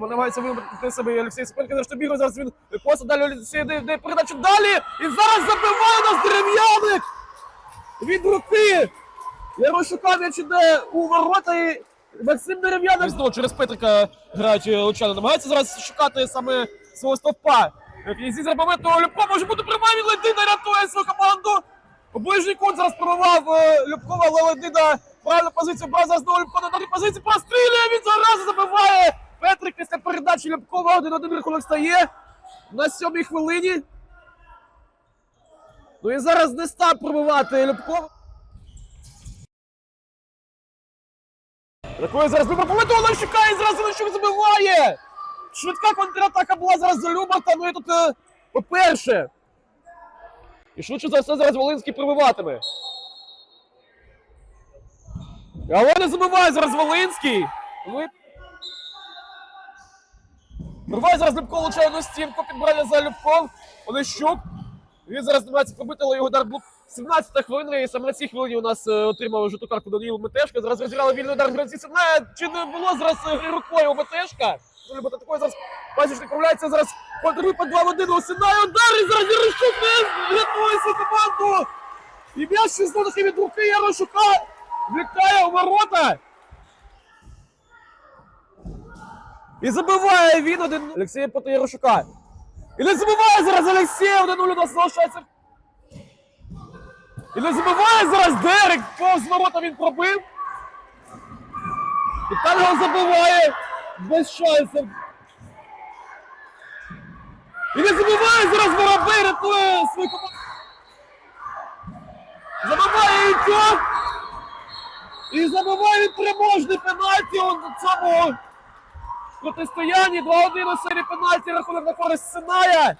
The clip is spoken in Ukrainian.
намагається вибрати себе і Олексій Сапенко. Зараз бігає, зараз він коса далі Олексій дає передачу далі. І зараз забиває нас дерев'яник від руки. Ярошука м'яч іде у ворота і Максим Дерев'яник знову через Петрика грають е, лучани. Намагається зараз шукати саме свого стовпа. Зараз моменту Любко може бути він Ледина рятує свою команду. Ближній кут зараз пробував е, Любкова, але Ледина правильну позицію брав знову Любко на другій позиції. Прострілює, він зараз забиває. Один один рахунок стає на сьомій хвилині. Ну і зараз не став пробивати Любков. Рахує зараз моменту, Олещука і зразу Олещук забиває! Швидка контратака була зараз за Любарта, ну і тут, е, по-перше. І швидше за все зараз Волинський пробиватиме. Але не забиває зараз Волинський. Вирває зараз Любко влучає на стінку, підбирає за Любков. Олещук. Він зараз намагається пробити, але його удар був 17 хвилина, і саме на цій хвилині у нас е, отримав жовту картку Даніл Метешка. Зараз розіграли вільний удар гравці Сенає. Чи не було зараз е, рукою Метешка? Ну, бо такої зараз бачиш, відправляється зараз контрвипад 2 в 1 у Сенає. Удар і зараз Ярошук не рятує команду. І м'яч знову таки від руки Ярошука влітає у ворота. І забиває він один Олексія проти Ярошука. І не забиває зараз Олексій, 1-0 у нас залишається. І не забиває зараз Дерек, повз ворота він пробив. І там його забиває без шансів. І не забиває зараз Воробей, рятує свою команду. Забиває Ітьок. І забиває він переможний пенальті у цьому протистоянні 2-1 у серії пенальті рахунок на користь Синая.